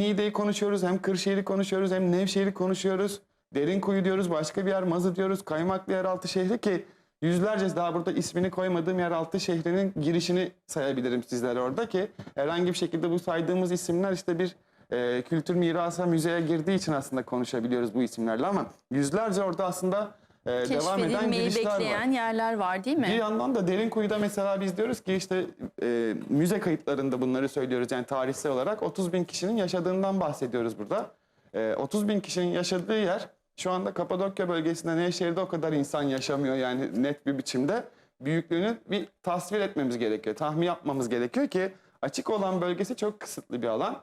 Niğde'yi konuşuyoruz, hem Kırşehir'i konuşuyoruz, hem Nevşehir'i konuşuyoruz. Derinkuyu diyoruz, başka bir yer Mazı diyoruz, Kaymaklı Yeraltı Şehri ki yüzlerce daha burada ismini koymadığım yeraltı şehrinin girişini sayabilirim sizlere orada ki herhangi bir şekilde bu saydığımız isimler işte bir e, kültür mirası müzeye girdiği için aslında konuşabiliyoruz bu isimlerle ama yüzlerce orada aslında e, devam eden girişler var. bekleyen yerler var değil mi? Bir yandan da Derinkuyu'da mesela biz diyoruz ki işte e, müze kayıtlarında bunları söylüyoruz yani tarihsel olarak 30 bin kişinin yaşadığından bahsediyoruz burada. E, 30 bin kişinin yaşadığı yer şu anda Kapadokya bölgesinde Nevşehir'de o kadar insan yaşamıyor yani net bir biçimde. Büyüklüğünü bir tasvir etmemiz gerekiyor, tahmin yapmamız gerekiyor ki açık olan bölgesi çok kısıtlı bir alan.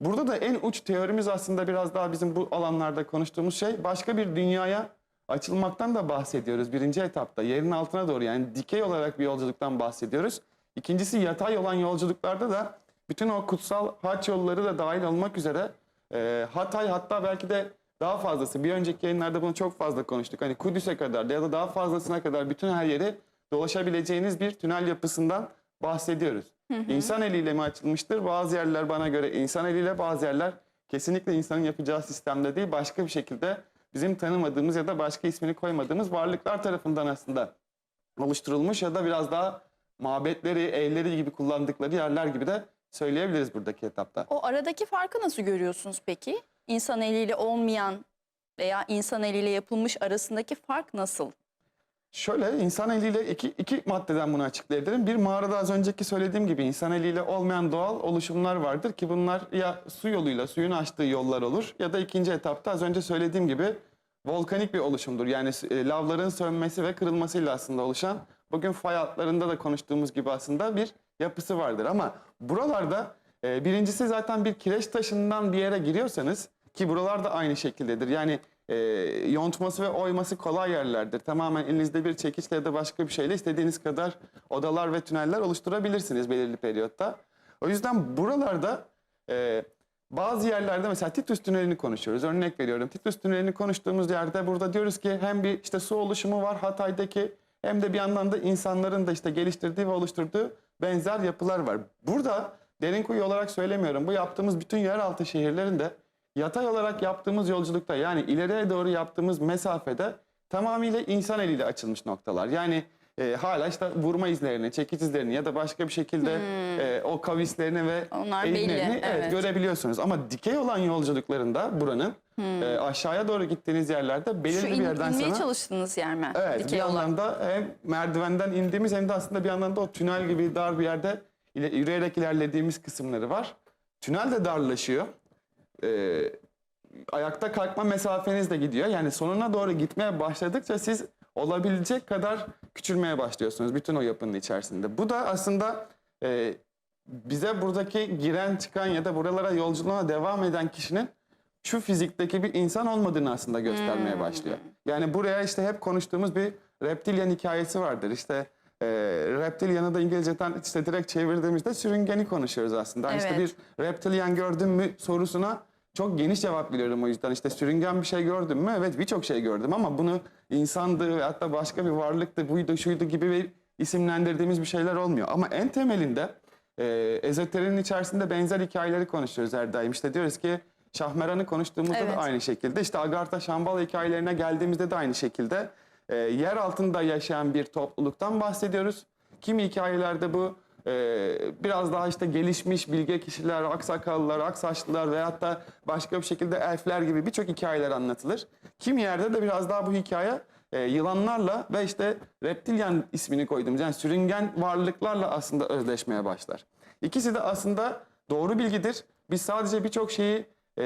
Burada da en uç teorimiz aslında biraz daha bizim bu alanlarda konuştuğumuz şey başka bir dünyaya açılmaktan da bahsediyoruz birinci etapta. Yerin altına doğru yani dikey olarak bir yolculuktan bahsediyoruz. İkincisi yatay olan yolculuklarda da bütün o kutsal haç yolları da dahil olmak üzere e, Hatay hatta belki de daha fazlası. Bir önceki yayınlarda bunu çok fazla konuştuk. Hani Kudüs'e kadar ya da daha fazlasına kadar bütün her yeri dolaşabileceğiniz bir tünel yapısından bahsediyoruz. İnsan eliyle mi açılmıştır? Bazı yerler bana göre insan eliyle, bazı yerler kesinlikle insanın yapacağı sistemde değil, başka bir şekilde bizim tanımadığımız ya da başka ismini koymadığımız varlıklar tarafından aslında oluşturulmuş ya da biraz daha mabetleri, evleri gibi kullandıkları yerler gibi de söyleyebiliriz buradaki etapta. O aradaki farkı nasıl görüyorsunuz peki? İnsan eliyle olmayan veya insan eliyle yapılmış arasındaki fark nasıl? Şöyle insan eliyle iki, iki maddeden bunu açıklayabilirim. Bir mağarada az önceki söylediğim gibi insan eliyle olmayan doğal oluşumlar vardır ki bunlar ya su yoluyla suyun açtığı yollar olur ya da ikinci etapta az önce söylediğim gibi volkanik bir oluşumdur. Yani e, lavların sönmesi ve kırılmasıyla aslında oluşan bugün fay hatlarında da konuştuğumuz gibi aslında bir yapısı vardır. Ama buralarda e, birincisi zaten bir kireç taşından bir yere giriyorsanız ki buralar da aynı şekildedir. Yani e, yontması ve oyması kolay yerlerdir. Tamamen elinizde bir çekiçle ya da başka bir şeyle istediğiniz kadar odalar ve tüneller oluşturabilirsiniz belirli periyotta. O yüzden buralarda e, bazı yerlerde mesela Titus Tüneli'ni konuşuyoruz. Örnek veriyorum. Titus Tüneli'ni konuştuğumuz yerde burada diyoruz ki hem bir işte su oluşumu var Hatay'daki hem de bir yandan da insanların da işte geliştirdiği ve oluşturduğu benzer yapılar var. Burada Derinkuyu olarak söylemiyorum. Bu yaptığımız bütün yeraltı şehirlerinde yatay olarak yaptığımız yolculukta yani ileriye doğru yaptığımız mesafede tamamıyla insan eliyle açılmış noktalar. Yani e, hala işte vurma izlerini, çekiç izlerini ya da başka bir şekilde e, o kavislerini ve Onlar belli, evet, evet. görebiliyorsunuz. Ama dikey olan yolculuklarında buranın e, aşağıya doğru gittiğiniz yerlerde belirli Şu bir in, yerden inmeye sonra çalıştığınız yer mi? Evet bir Dikey olan. yandan da hem merdivenden indiğimiz hem de aslında bir yandan da o tünel gibi dar bir yerde ile- yürüyerek ilerlediğimiz kısımları var. Tünel de darlaşıyor. Ee, ayakta kalkma mesafeniz de gidiyor. Yani sonuna doğru gitmeye başladıkça siz olabilecek kadar küçülmeye başlıyorsunuz bütün o yapının içerisinde. Bu da aslında e, bize buradaki giren çıkan ya da buralara yolculuğuna devam eden kişinin şu fizikteki bir insan olmadığını aslında göstermeye başlıyor. Yani buraya işte hep konuştuğumuz bir reptilyan hikayesi vardır. İşte e, reptilyanı da İngilizceden işte direkt çevirdiğimizde sürüngeni konuşuyoruz aslında. Hani İşte Evet. bir reptilyan gördün mü sorusuna çok geniş cevap biliyorum o yüzden. İşte sürüngen bir şey gördüm mü? Evet birçok şey gördüm ama bunu insandı ve hatta başka bir varlıktı, buydu, şuydu gibi bir isimlendirdiğimiz bir şeyler olmuyor. Ama en temelinde e, ezoterinin içerisinde benzer hikayeleri konuşuyoruz her daim. İşte diyoruz ki Şahmeran'ı konuştuğumuzda Evet. da aynı şekilde. İşte Agartha Şambala hikayelerine geldiğimizde de aynı şekilde. E, yer altında yaşayan bir topluluktan bahsediyoruz. Kimi hikayelerde bu e, biraz daha işte gelişmiş bilge kişiler, aksakallılar, aksaçlılar veyahut da başka bir şekilde elfler gibi birçok hikayeler anlatılır. Kimi yerde de biraz daha bu hikaye e, yılanlarla ve işte reptilyan ismini koyduğumuz yani sürüngen varlıklarla aslında özleşmeye başlar. İkisi de aslında doğru bilgidir. Biz sadece birçok şeyi e,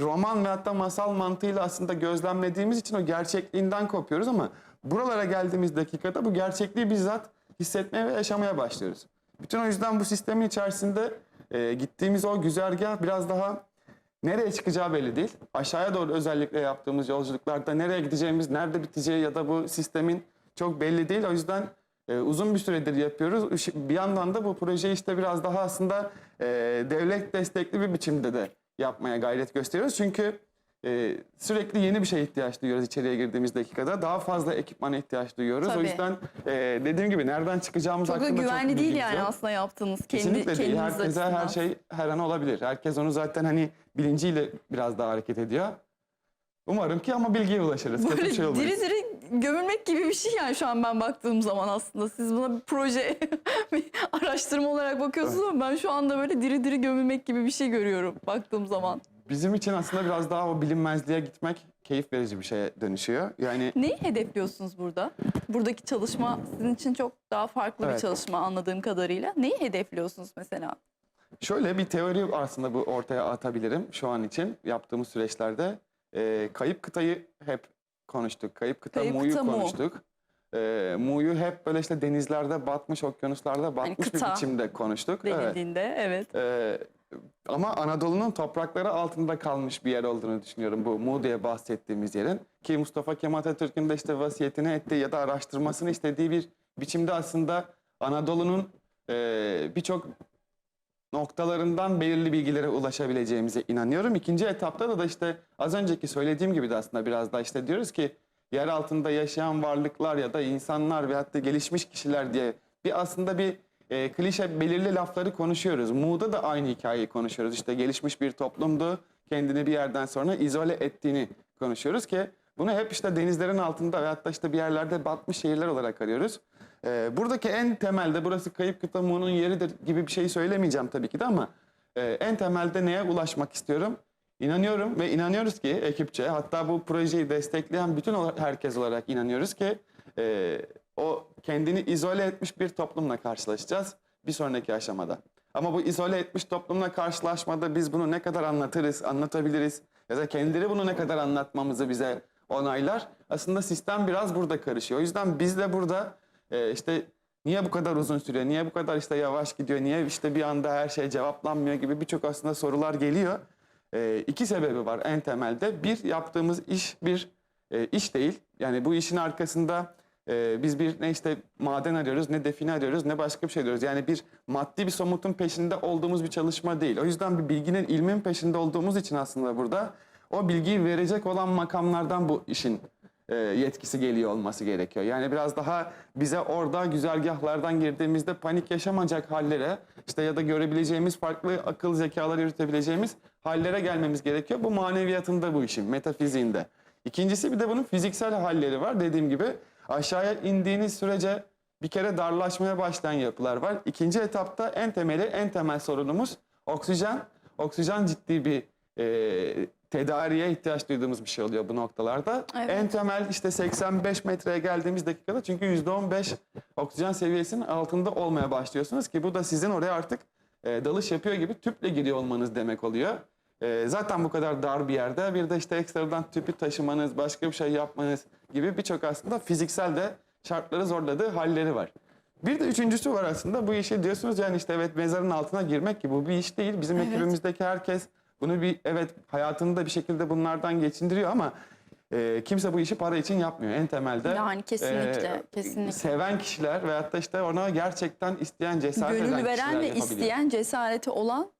roman ve hatta masal mantığıyla aslında gözlemlediğimiz için o gerçekliğinden kopuyoruz ama buralara geldiğimiz dakikada bu gerçekliği bizzat hissetmeye ve yaşamaya başlıyoruz. Bütün o yüzden bu sistemin içerisinde e, gittiğimiz o güzergah biraz daha nereye çıkacağı belli değil. Aşağıya doğru özellikle yaptığımız yolculuklarda nereye gideceğimiz, nerede biteceği ya da bu sistemin çok belli değil. O yüzden e, uzun bir süredir yapıyoruz. Bir yandan da bu projeyi işte biraz daha aslında e, devlet destekli bir biçimde de yapmaya gayret gösteriyoruz. Çünkü e, sürekli yeni bir şeye ihtiyaç duyuyoruz içeriye girdiğimiz dakikada. Daha fazla ekipmana ihtiyaç duyuyoruz. O Tabii. yüzden e, dediğim gibi nereden çıkacağımız Çok da hakkında güvenli çok değil bilgimiz yani yok. aslında yaptığınız kendi Kesinlikle değil. Herkese her açısından. şey her an olabilir. Herkes onu zaten hani bilinciyle biraz daha hareket ediyor. Umarım ki ama bilgiye ulaşırız. Kötü Böyle şey diri diri gömülmek gibi bir şey yani şu an ben baktığım zaman aslında. Siz buna bir proje, bir araştırma olarak bakıyorsunuz ama ben şu anda böyle diri diri gömülmek gibi bir şey görüyorum baktığım zaman. Bizim için aslında biraz daha o bilinmezliğe gitmek keyif verici bir şeye dönüşüyor. Yani Neyi hedefliyorsunuz burada? Buradaki çalışma sizin için çok daha farklı bir Evet. çalışma anladığım kadarıyla. Neyi hedefliyorsunuz mesela? Şöyle bir teori aslında bu ortaya atabilirim şu an için yaptığımız süreçlerde. Ee, kayıp kıtayı hep konuştuk. Kayıp kıta Kayıp Mu'yu kıta Mu. konuştuk. Ee, Mu'yu hep böyle işte denizlerde batmış, okyanuslarda batmış bir kıta biçimde konuştuk. Evet. Denildiğinde evet. Ee, ama Anadolu'nun toprakları altında kalmış bir yer olduğunu düşünüyorum bu Mu diye bahsettiğimiz yerin. Ki Mustafa Kemal Atatürk'ün de işte vasiyetini ettiği ya da araştırmasını istediği bir biçimde aslında Anadolu'nun e, birçok noktalarından belirli bilgilere ulaşabileceğimize inanıyorum. İkinci etapta da, da işte az önceki söylediğim gibi de aslında biraz da işte diyoruz ki yer altında yaşayan varlıklar ya da insanlar ve hatta gelişmiş kişiler diye bir aslında bir e, klişe belirli lafları konuşuyoruz. Mu'da da aynı hikayeyi konuşuyoruz. İşte gelişmiş bir toplumdu. Kendini bir yerden sonra izole ettiğini konuşuyoruz ki bunu hep işte denizlerin altında ve hatta işte bir yerlerde batmış şehirler olarak arıyoruz. E, buradaki en temelde burası kayıp kıta Mu'nun yeridir gibi bir şey söylemeyeceğim tabii ki de ama e, en temelde neye ulaşmak istiyorum? İnanıyorum ve inanıyoruz ki ekipçe hatta bu projeyi destekleyen bütün herkes olarak inanıyoruz ki e, o kendini izole etmiş bir toplumla karşılaşacağız bir sonraki aşamada. Ama bu izole etmiş toplumla karşılaşmada biz bunu ne kadar anlatırız, anlatabiliriz ya da kendileri bunu ne kadar anlatmamızı bize onaylar. Aslında sistem biraz burada karışıyor. O yüzden biz de burada e, işte niye bu kadar uzun sürüyor, niye bu kadar işte yavaş gidiyor, niye işte bir anda her şey cevaplanmıyor gibi birçok aslında sorular geliyor. E, iki sebebi var en temelde. Bir yaptığımız iş bir e, iş değil. Yani bu işin arkasında e, biz bir ne işte maden arıyoruz, ne define arıyoruz, ne başka bir şey arıyoruz. Yani bir maddi bir somutun peşinde olduğumuz bir çalışma değil. O yüzden bir bilginin, ilmin peşinde olduğumuz için aslında burada o bilgiyi verecek olan makamlardan bu işin e, yetkisi geliyor olması gerekiyor. Yani biraz daha bize orada güzergahlardan girdiğimizde panik yaşamayacak hallere işte ya da görebileceğimiz farklı akıl zekaları yürütebileceğimiz hallere gelmemiz gerekiyor. Bu maneviyatında bu işin, metafiziğinde. İkincisi bir de bunun fiziksel halleri var. Dediğim gibi aşağıya indiğiniz sürece bir kere darlaşmaya başlayan yapılar var. İkinci etapta en temeli, en temel sorunumuz oksijen. Oksijen ciddi bir e, tedariğe ihtiyaç duyduğumuz bir şey oluyor bu noktalarda. Evet. En temel işte 85 metreye geldiğimiz dakikada çünkü %15 oksijen seviyesinin altında olmaya başlıyorsunuz ki bu da sizin oraya artık e, dalış yapıyor gibi tüple giriyor olmanız demek oluyor. E, zaten bu kadar dar bir yerde bir de işte ekstradan tüpü taşımanız, başka bir şey yapmanız gibi birçok aslında fiziksel de şartları zorladığı halleri var. Bir de üçüncüsü var aslında bu işi diyorsunuz yani işte evet mezarın altına girmek ki bu bir iş değil. Bizim Evet. ekibimizdeki herkes bunu bir evet hayatında bir şekilde bunlardan geçindiriyor ama e, kimse bu işi para için yapmıyor en temelde. Yani kesinlikle, e, kesinlikle. Seven kişiler veyahut da işte ona gerçekten isteyen cesaret eden Gönül veren kişiler ve isteyen cesareti olan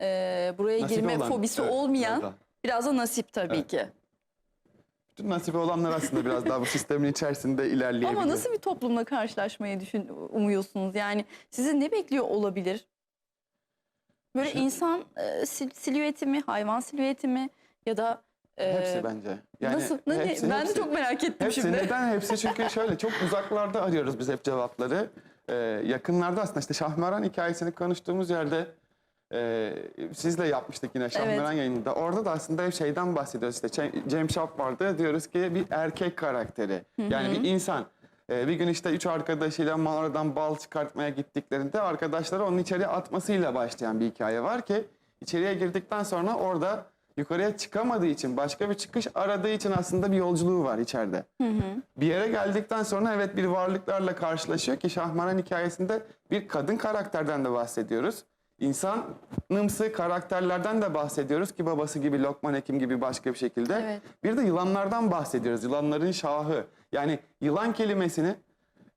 e, buraya Nasibi girme olan, fobisi evet, olmayan biraz daha. biraz da nasip tabii Evet. ki. Bütün nasibi olanlar aslında biraz daha bu sistemin içerisinde ilerleyebiliyor. Ama nasıl bir toplumla karşılaşmayı düşün umuyorsunuz? Yani sizi ne bekliyor olabilir? Böyle Şu- insan e, sil- silüeti mi, hayvan silüeti mi ya da e, Hepsi bence. nasıl? Ne- hepsi- ben hepsi. de çok merak ettim Hepsi şimdi. neden hepsi? Çünkü şöyle çok uzaklarda arıyoruz biz hep cevapları. Ee, yakınlarda aslında işte Şahmeran hikayesini konuştuğumuz yerde e, sizle yapmıştık yine Şahmeran yayınında. Orada da aslında hep şeyden bahsediyoruz işte Cem- Cem Şap vardı diyoruz ki bir erkek karakteri. Yani bir insan. Ee, bir gün işte üç arkadaşıyla mağaradan bal çıkartmaya gittiklerinde arkadaşları onun içeriye atmasıyla başlayan bir hikaye var ki içeriye girdikten sonra orada yukarıya çıkamadığı için başka bir çıkış aradığı için aslında bir yolculuğu var içeride. Bir yere geldikten sonra evet bir varlıklarla karşılaşıyor ki Şahmaran hikayesinde bir kadın karakterden de bahsediyoruz. İnsanımsı karakterlerden de bahsediyoruz ki babası gibi Lokman Hekim gibi başka bir şekilde. Evet. Bir de yılanlardan bahsediyoruz. Yılanların şahı. Yani yılan kelimesini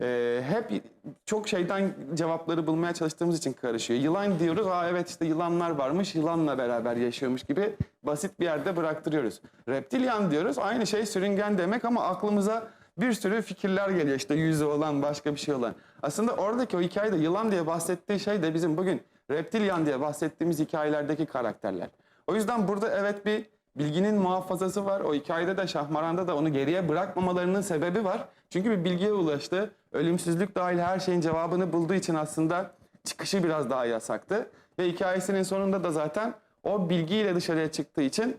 e, hep çok şeyden cevapları bulmaya çalıştığımız için karışıyor. Yılan diyoruz, aa evet işte yılanlar varmış, yılanla beraber yaşıyormuş gibi basit bir yerde bıraktırıyoruz. Reptilyan diyoruz, aynı şey sürüngen demek ama aklımıza bir sürü fikirler geliyor işte yüzü olan başka bir şey olan. Aslında oradaki o hikayede yılan diye bahsettiği şey de bizim bugün reptilyan diye bahsettiğimiz hikayelerdeki karakterler. O yüzden burada evet bir bilginin muhafazası var. O hikayede de Şahmaran'da da onu geriye bırakmamalarının sebebi var. Çünkü bir bilgiye ulaştı. Ölümsüzlük dahil her şeyin cevabını bulduğu için aslında çıkışı biraz daha yasaktı. Ve hikayesinin sonunda da zaten o bilgiyle dışarıya çıktığı için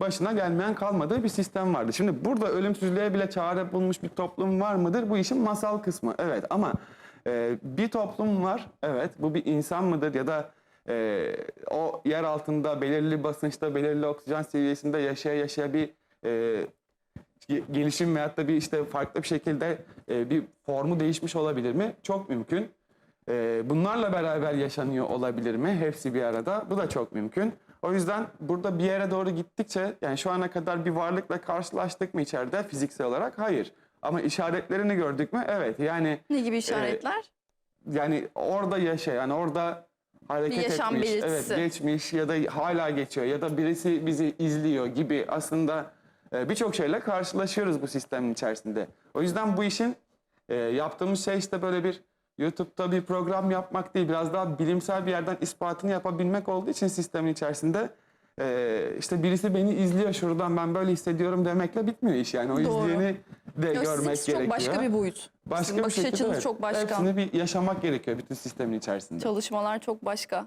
başına gelmeyen kalmadığı bir sistem vardı. Şimdi burada ölümsüzlüğe bile çare bulmuş bir toplum var mıdır? Bu işin masal kısmı. Evet ama e, bir toplum var. Evet bu bir insan mıdır ya da e, o yer altında belirli basınçta, belirli oksijen seviyesinde yaşaya yaşaya bir e, ge- gelişim veyahut da bir işte farklı bir şekilde e, bir formu değişmiş olabilir mi? Çok mümkün. E, bunlarla beraber yaşanıyor olabilir mi? Hepsi bir arada. Bu da çok mümkün. O yüzden burada bir yere doğru gittikçe yani şu ana kadar bir varlıkla karşılaştık mı içeride fiziksel olarak? Hayır. Ama işaretlerini gördük mü? Evet. Yani Ne gibi işaretler? yani orada yaşayan, orada hareket Bir yaşam etmiş, belirtisi. evet geçmiş ya da hala geçiyor ya da birisi bizi izliyor gibi aslında e, birçok şeyle karşılaşıyoruz bu sistemin içerisinde. O yüzden bu işin e, yaptığımız şey işte böyle bir YouTube'da bir program yapmak değil, biraz daha bilimsel bir yerden ispatını yapabilmek olduğu için sistemin içerisinde e, işte birisi beni izliyor şuradan ben böyle hissediyorum demekle bitmiyor iş yani. O Doğru. izleyeni de Yok, görmek sizinki gerekiyor. çok başka bir boyut. Başka Sizin bir bakış şekilde, açınız evet. çok başka. Hepsini bir yaşamak gerekiyor bütün sistemin içerisinde. Çalışmalar çok başka.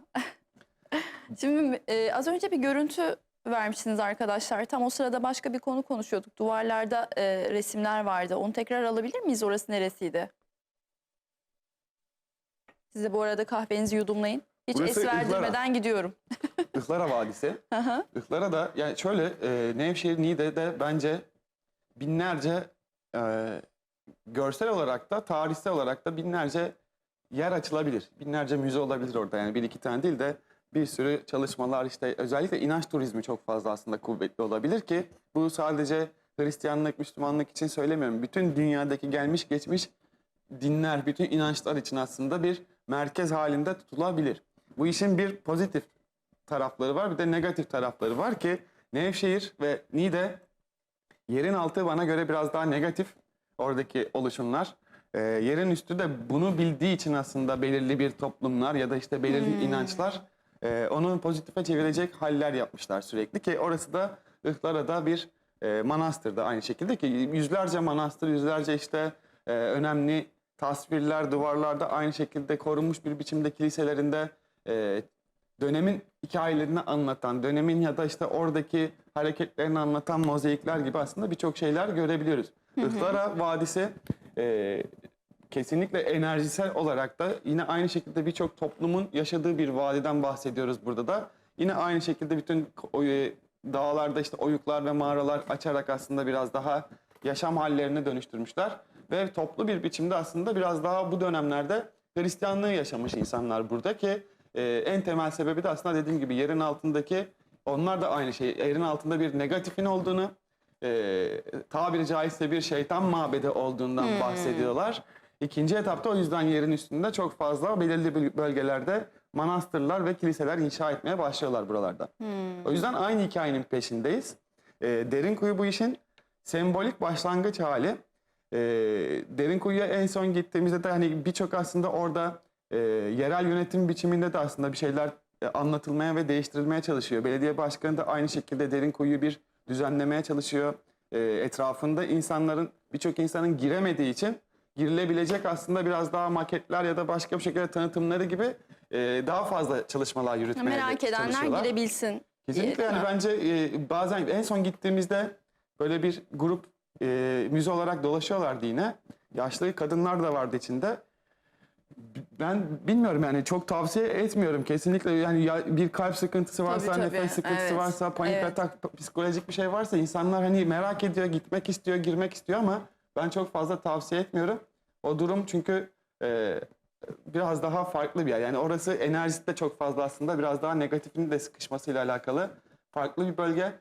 Şimdi e, az önce bir görüntü vermişsiniz arkadaşlar. Tam o sırada başka bir konu konuşuyorduk. Duvarlarda e, resimler vardı. Onu tekrar alabilir miyiz? Orası neresiydi? Size bu arada kahvenizi yudumlayın. Hiç Burası es Ihlara. verdirmeden gidiyorum. Ihlara Vadisi. Ihlara da yani şöyle e, Nevşehir Niğde'de bence binlerce e, görsel olarak da tarihsel olarak da binlerce yer açılabilir. Binlerce müze olabilir orada yani bir iki tane değil de bir sürü çalışmalar işte özellikle inanç turizmi çok fazla aslında kuvvetli olabilir ki bu sadece Hristiyanlık, Müslümanlık için söylemiyorum. Bütün dünyadaki gelmiş geçmiş dinler, bütün inançlar için aslında bir merkez halinde tutulabilir. Bu işin bir pozitif tarafları var bir de negatif tarafları var ki Nevşehir ve Niğde yerin altı bana göre biraz daha negatif oradaki oluşumlar. Ee, yerin üstü de bunu bildiği için aslında belirli bir toplumlar ya da işte belirli inançlar e, onu pozitife çevirecek haller yapmışlar sürekli ki orası da Ihlara'da bir e, manastır da aynı şekilde ki yüzlerce manastır, yüzlerce işte e, önemli tasvirler duvarlarda aynı şekilde korunmuş bir biçimde kiliselerinde e, dönemin hikayelerini anlatan, dönemin ya da işte oradaki hareketlerini anlatan mozaikler gibi aslında birçok şeyler görebiliyoruz. Ihlara Vadisi e, kesinlikle enerjisel olarak da yine aynı şekilde birçok toplumun yaşadığı bir vadiden bahsediyoruz burada da. Yine aynı şekilde bütün o, e, dağlarda işte oyuklar ve mağaralar açarak aslında biraz daha yaşam hallerine dönüştürmüşler. Ve toplu bir biçimde aslında biraz daha bu dönemlerde Hristiyanlığı yaşamış insanlar burada ki e, en temel sebebi de aslında dediğim gibi yerin altındaki onlar da aynı şey. Yerin altında bir negatifin olduğunu, e, tabiri caizse bir şeytan mabedi olduğundan bahsediyorlar. İkinci etapta o yüzden yerin üstünde çok fazla belirli böl- bölgelerde manastırlar ve kiliseler inşa etmeye başlıyorlar buralarda. O yüzden aynı hikayenin peşindeyiz. E, derin kuyu bu işin sembolik başlangıç hali. E, derin kuyuya en son gittiğimizde de hani birçok aslında orada e, yerel yönetim biçiminde de aslında bir şeyler e, anlatılmaya ve değiştirilmeye çalışıyor. Belediye başkanı da aynı şekilde derin kuyuyu bir düzenlemeye çalışıyor. E, etrafında insanların birçok insanın giremediği için girilebilecek aslında biraz daha maketler ya da başka bir şekilde tanıtımları gibi e, daha fazla çalışmalar yürütmeye Merak edenler girebilsin. Kesinlikle yani bence e, bazen en son gittiğimizde böyle bir grup e, müze olarak dolaşıyorlardı yine. Yaşlı kadınlar da vardı içinde. Ben bilmiyorum yani çok tavsiye etmiyorum kesinlikle yani ya bir kalp sıkıntısı varsa Tabii, tabii. nefes sıkıntısı Evet, varsa panik evet. atak psikolojik bir şey varsa insanlar hani merak ediyor gitmek istiyor girmek istiyor ama ben çok fazla tavsiye etmiyorum. O durum çünkü e, biraz daha farklı bir yer. Yani orası enerjisi de çok fazla aslında biraz daha negatifin de sıkışmasıyla alakalı farklı bir bölge.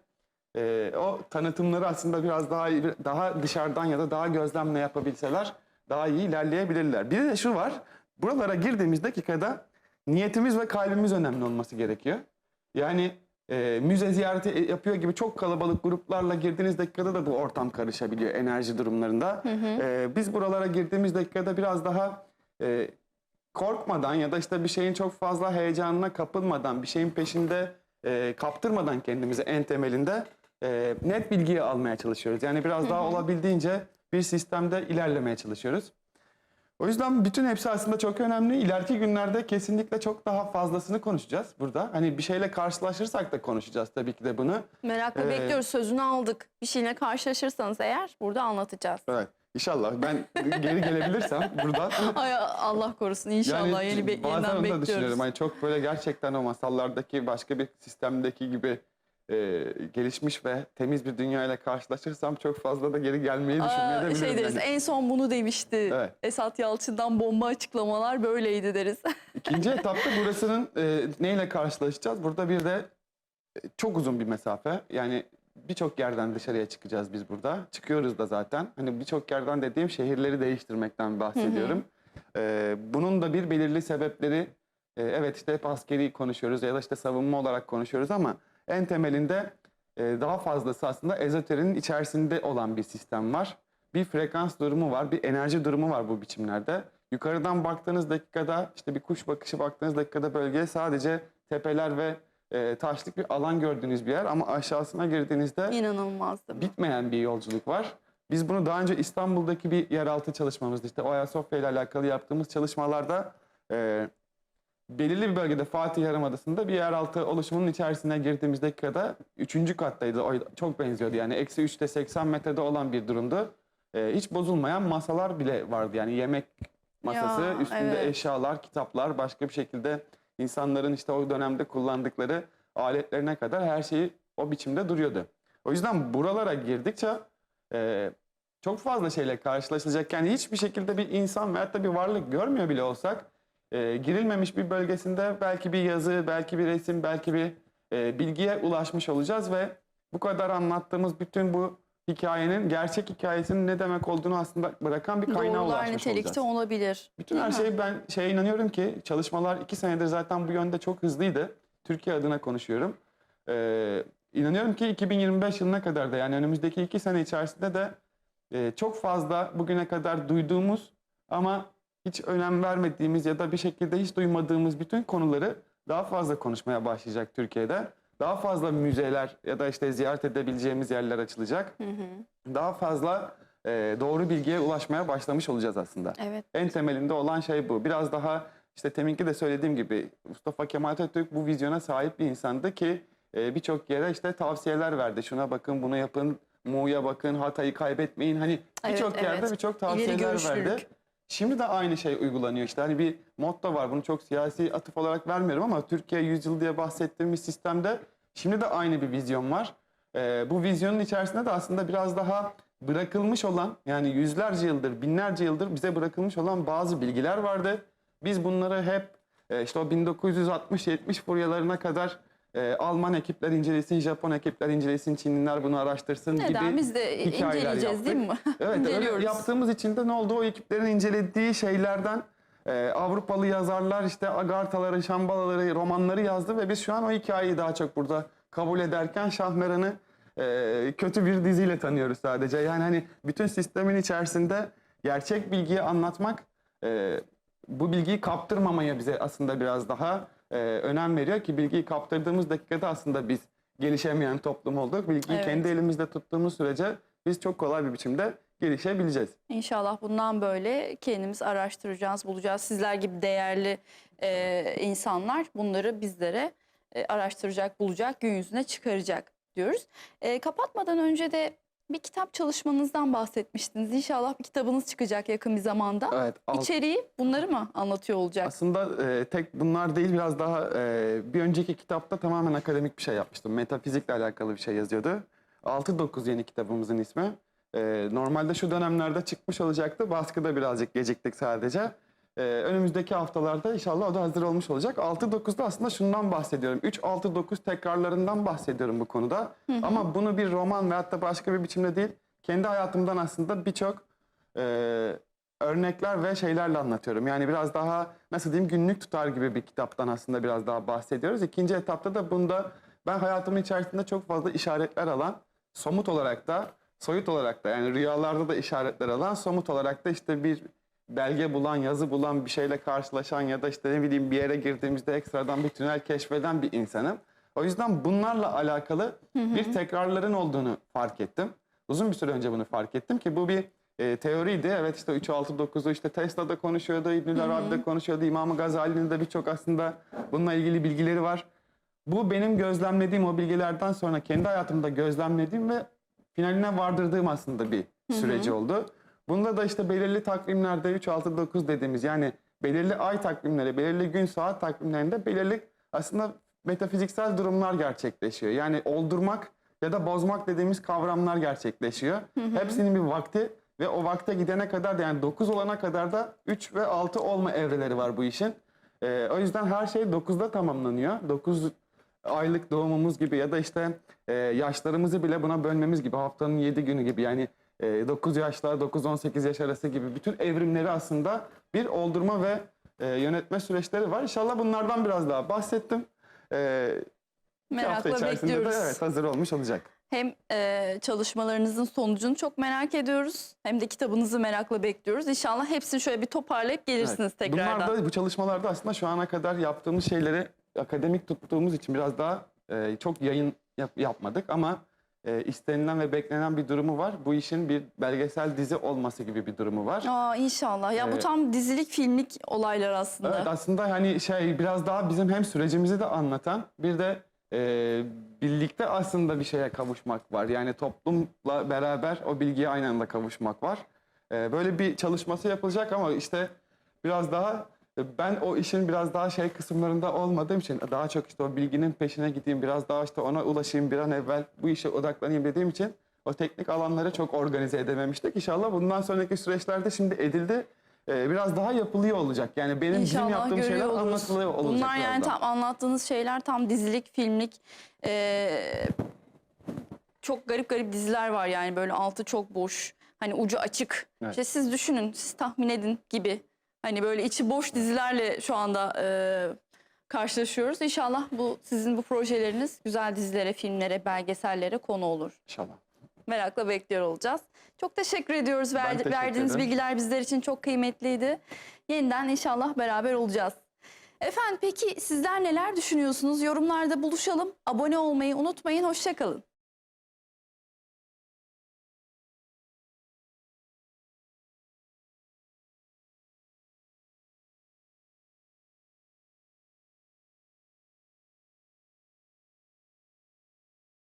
Ee, o tanıtımları aslında biraz daha daha dışarıdan ya da daha gözlemle yapabilseler daha iyi ilerleyebilirler. Bir de şu var. Buralara girdiğimiz dakikada niyetimiz ve kalbimiz önemli olması gerekiyor. Yani e, müze ziyareti yapıyor gibi çok kalabalık gruplarla girdiğiniz dakikada da bu ortam karışabiliyor enerji durumlarında. E, biz buralara girdiğimiz dakikada biraz daha e, korkmadan ya da işte bir şeyin çok fazla heyecanına kapılmadan, bir şeyin peşinde e, kaptırmadan kendimizi en temelinde e, net bilgiyi almaya çalışıyoruz. Yani biraz daha olabildiğince bir sistemde ilerlemeye çalışıyoruz. O yüzden bütün hepsi aslında çok önemli. İleriki günlerde kesinlikle çok daha fazlasını konuşacağız burada. Hani bir şeyle karşılaşırsak da konuşacağız tabii ki de bunu. Merakla Ee, bekliyoruz. Sözünü aldık. Bir şeyle karşılaşırsanız eğer burada anlatacağız. Evet. İnşallah ben geri gelebilirsem burada. Ay Allah korusun inşallah yeni bir bazen yeniden onu da bekliyoruz. düşünüyorum. Hani çok böyle gerçekten o masallardaki başka bir sistemdeki gibi e, gelişmiş ve temiz bir dünya ile karşılaşırsam çok fazla da geri gelmeyi düşünmeye de şey deriz yani. en son bunu demişti. Evet. Esat Yalçın'dan bomba açıklamalar böyleydi deriz. İkinci etapta burasının e, neyle karşılaşacağız? Burada bir de e, çok uzun bir mesafe. Yani birçok yerden dışarıya çıkacağız biz burada. Çıkıyoruz da zaten. Hani birçok yerden dediğim şehirleri değiştirmekten bahsediyorum. E, bunun da bir belirli sebepleri e, evet işte hep askeri konuşuyoruz ya da işte savunma olarak konuşuyoruz ama en temelinde e, daha fazlası aslında ezoterinin içerisinde olan bir sistem var. Bir frekans durumu var, bir enerji durumu var bu biçimlerde. Yukarıdan baktığınız dakikada işte bir kuş bakışı baktığınız dakikada bölgeye sadece tepeler ve e, taşlık bir alan gördüğünüz bir yer ama aşağısına girdiğinizde İnanılmaz bitmeyen bir yolculuk var. Biz bunu daha önce İstanbul'daki bir yeraltı çalışmamızda işte o Ayasofya ile alakalı yaptığımız çalışmalarda e, belirli bir bölgede Fatih Yarımadası'nda bir yeraltı oluşumunun içerisine girdiğimiz dakikada 3. kattaydı. O çok benziyordu yani eksi 3'te 80 metrede olan bir durumdu. E, hiç bozulmayan masalar bile vardı yani yemek masası, Ya, üstünde evet. eşyalar, kitaplar, başka bir şekilde insanların işte o dönemde kullandıkları aletlerine kadar her şeyi o biçimde duruyordu. O yüzden buralara girdikçe e, çok fazla şeyle karşılaşılacak. Yani hiçbir şekilde bir insan veyahut da bir varlık görmüyor bile olsak e, girilmemiş bir bölgesinde belki bir yazı, belki bir resim, belki bir e, bilgiye ulaşmış olacağız ve bu kadar anlattığımız bütün bu hikayenin gerçek hikayesinin ne demek olduğunu aslında bırakan bir kaynağa Doğrular ulaşmış nitelikte olacağız. olabilir. Bütün her mi? şey ben şeye inanıyorum ki çalışmalar iki senedir zaten bu yönde çok hızlıydı. Türkiye adına konuşuyorum. Ee, inanıyorum ki 2025 yılına kadar da yani önümüzdeki iki sene içerisinde de e, çok fazla bugüne kadar duyduğumuz ama hiç önem vermediğimiz ya da bir şekilde hiç duymadığımız bütün konuları daha fazla konuşmaya başlayacak Türkiye'de. Daha fazla müzeler ya da işte ziyaret edebileceğimiz yerler açılacak. Hı hı. Daha fazla e, doğru bilgiye ulaşmaya başlamış olacağız aslında. Evet. En temelinde olan şey bu. Biraz daha işte teminki de söylediğim gibi Mustafa Kemal Atatürk bu vizyona sahip bir insandı ki e, birçok yere işte tavsiyeler verdi. Şuna bakın, bunu yapın, Mu'ya bakın, Hatay'ı kaybetmeyin. Hani Evet, birçok yerde evet. birçok İleri tavsiyeler verdi. Şimdi de aynı şey uygulanıyor. İşte hani bir motto var. Bunu çok siyasi atıf olarak vermiyorum ama Türkiye yüzyıl diye bahsettiğimiz sistemde şimdi de aynı bir vizyon var. Ee, bu vizyonun içerisinde de aslında biraz daha bırakılmış olan yani yüzlerce yıldır, binlerce yıldır bize bırakılmış olan bazı bilgiler vardı. Biz bunları hep e, işte o 1960-70 furyalarına kadar e, Alman ekipler incelesin, Japon ekipler incelesin, Çinliler bunu araştırsın Neden? gibi Biz de hikayeler inceleyeceğiz değil mi? Evet öyle yaptığımız için de ne oldu? O ekiplerin incelediği şeylerden e, Avrupalı yazarlar işte Agarthaları, Şambalaları, romanları yazdı ve biz şu an o hikayeyi daha çok burada kabul ederken Şahmeran'ı e, kötü bir diziyle tanıyoruz sadece. Yani hani bütün sistemin içerisinde gerçek bilgiyi anlatmak e, bu bilgiyi kaptırmamaya bize aslında biraz daha e, önem veriyor ki bilgiyi kaptırdığımız dakikada aslında biz gelişemeyen toplum olduk. Bilgiyi Evet. kendi elimizde tuttuğumuz sürece biz çok kolay bir biçimde gelişebileceğiz. İnşallah bundan böyle kendimiz araştıracağız, bulacağız. Sizler gibi değerli e, insanlar bunları bizlere e, araştıracak, bulacak, gün yüzüne çıkaracak diyoruz. E, kapatmadan önce de bir kitap çalışmanızdan bahsetmiştiniz. İnşallah bir kitabınız çıkacak yakın bir zamanda. Evet. alt- İçeriği bunları mı anlatıyor olacak? aslında e, tek bunlar değil biraz daha e, bir önceki kitapta tamamen akademik bir şey yapmıştım. Metafizikle alakalı bir şey yazıyordu. 6-9 yeni kitabımızın ismi. E, normalde şu dönemlerde çıkmış olacaktı. Baskıda birazcık geciktik sadece. E, önümüzdeki haftalarda inşallah o da hazır olmuş olacak. 6-9'da aslında şundan bahsediyorum. 3-6-9 tekrarlarından bahsediyorum bu konuda. Ama bunu bir roman veyahut da başka bir biçimde değil, kendi hayatımdan aslında birçok e, örnekler ve şeylerle anlatıyorum. Yani biraz daha nasıl diyeyim günlük tutar gibi bir kitaptan aslında biraz daha bahsediyoruz. İkinci etapta da bunda ben hayatımın içerisinde çok fazla işaretler alan, somut olarak da, soyut olarak da yani rüyalarda da işaretler alan, somut olarak da işte bir belge bulan, yazı bulan, bir şeyle karşılaşan ya da işte ne bileyim bir yere girdiğimizde ekstradan bir tünel keşfeden bir insanım. O yüzden bunlarla alakalı bir tekrarların olduğunu fark ettim. Uzun bir süre önce bunu fark ettim ki bu bir e, teoriydi. Evet işte 3, 6, 9'u işte Tesla'da konuşuyordu, İbnül Arabi'de konuşuyordu, İmam-ı Gazali'nin de birçok aslında bununla ilgili bilgileri var. Bu benim gözlemlediğim o bilgilerden sonra kendi hayatımda gözlemlediğim ve finaline vardırdığım aslında bir süreci oldu. Bunda da işte belirli takvimlerde 3, 6, 9 dediğimiz yani belirli ay takvimleri, belirli gün saat takvimlerinde belirli aslında metafiziksel durumlar gerçekleşiyor. Yani oldurmak ya da bozmak dediğimiz kavramlar gerçekleşiyor. Hepsinin bir vakti ve o vakte gidene kadar da yani 9 olana kadar da 3 ve 6 olma evreleri var bu işin. Ee, o yüzden her şey 9'da tamamlanıyor. 9 aylık doğumumuz gibi ya da işte e, yaşlarımızı bile buna bölmemiz gibi haftanın 7 günü gibi yani 9 yaşlar 9-18 yaş arası gibi bütün evrimleri aslında bir oldurma ve e, yönetme süreçleri var. İnşallah bunlardan biraz daha bahsettim. E, iki hafta Merakla içerisinde bekliyoruz. de evet hazır olmuş olacak. Hem e, çalışmalarınızın sonucunu çok merak ediyoruz. Hem de kitabınızı merakla bekliyoruz. İnşallah hepsini şöyle bir toparlayıp gelirsiniz Evet. tekrardan. Bunlar da bu çalışmalarda aslında şu ana kadar yaptığımız şeyleri akademik tuttuğumuz için biraz daha e, çok yayın yap- yapmadık ama e, istenilen ve beklenen bir durumu var. Bu işin bir belgesel dizi olması gibi bir durumu var. Aa, inşallah. Ya bu Evet. tam dizilik, filmlik olaylar aslında. Evet aslında hani şey biraz daha bizim hem sürecimizi de anlatan bir de e, birlikte aslında bir şeye kavuşmak var. Yani toplumla beraber o bilgiye aynı anda kavuşmak var. E, böyle bir çalışması yapılacak ama işte biraz daha e, ben o işin biraz daha şey kısımlarında olmadığım için daha çok işte o bilginin peşine gideyim biraz daha işte ona ulaşayım bir an evvel bu işe odaklanayım dediğim için o teknik alanları çok organize edememiştik. İnşallah bundan sonraki süreçlerde şimdi edildi. E, biraz daha yapılıyor olacak. Yani benim bizim İnşallah yaptığım görüyor şeyler oluruz. anlatılıyor olacak. Bunlar yani tam anlattığınız şeyler tam dizilik, filmlik. Ee, çok garip garip diziler var yani böyle altı çok boş. Hani ucu açık. Evet. İşte siz düşünün, siz tahmin edin gibi. Hani böyle içi boş dizilerle şu anda e, karşılaşıyoruz. İnşallah bu sizin bu projeleriniz güzel dizilere, filmlere, belgesellere konu olur. İnşallah. Merakla bekliyor olacağız. Çok teşekkür ediyoruz. Ver- teşekkür verdiğiniz ederim. bilgiler bizler için çok kıymetliydi. Yeniden inşallah beraber olacağız. Efendim peki sizler neler düşünüyorsunuz? Yorumlarda buluşalım. Abone olmayı unutmayın. Hoşçakalın.